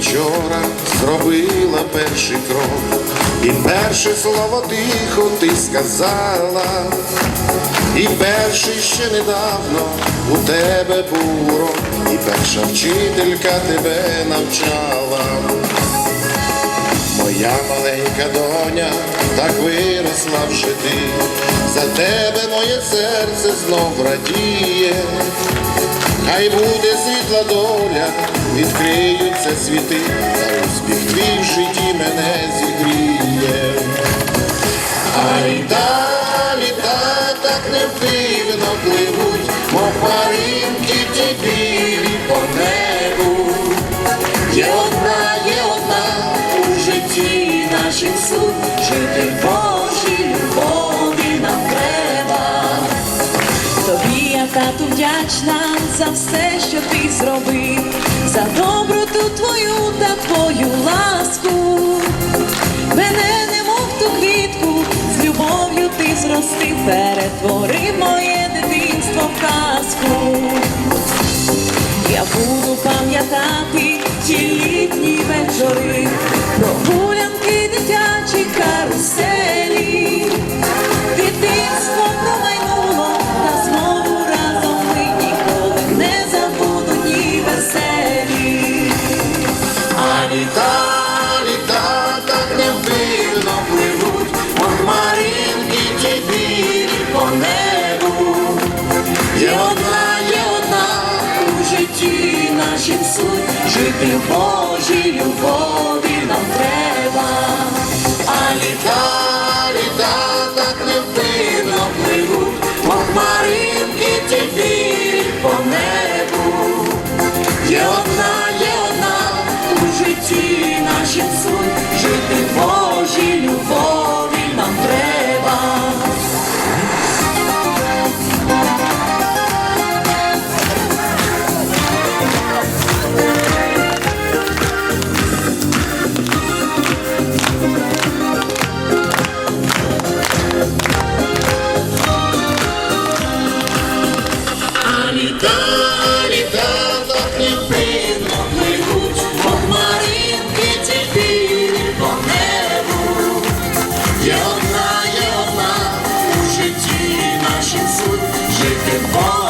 вчора зробила перший крок, і перше слово тихо ти сказала, і перший ще недавно у тебе був і перша вчителька тебе навчала. Моя маленька доня, так виросла вже ти, за тебе моє серце знов радіє, хай буде світла доля, відкриються світи, за успіх твій в житті мене зігріє. А літа, літа так невпинно пливуть, мов хмаринки ті білі по небу. Є одна, є одна у житті нашим суть, жити тату вдячна за все, що ти зробив, за доброту твою та твою ласку. Мене немов ту квітку, з любов'ю ти зростив, перетворив моє дитинство в казку. Я буду пам'ятати ті літні вечори, житті нашим суть, жити в Божій любові нам треба. А літа, літа так невпинно пливуть, мов хмаринки ті білі по небу. Є одна, є одна у житті нашим суть, жити в Божій є одна, є одна у житті нашим суть жити Бог.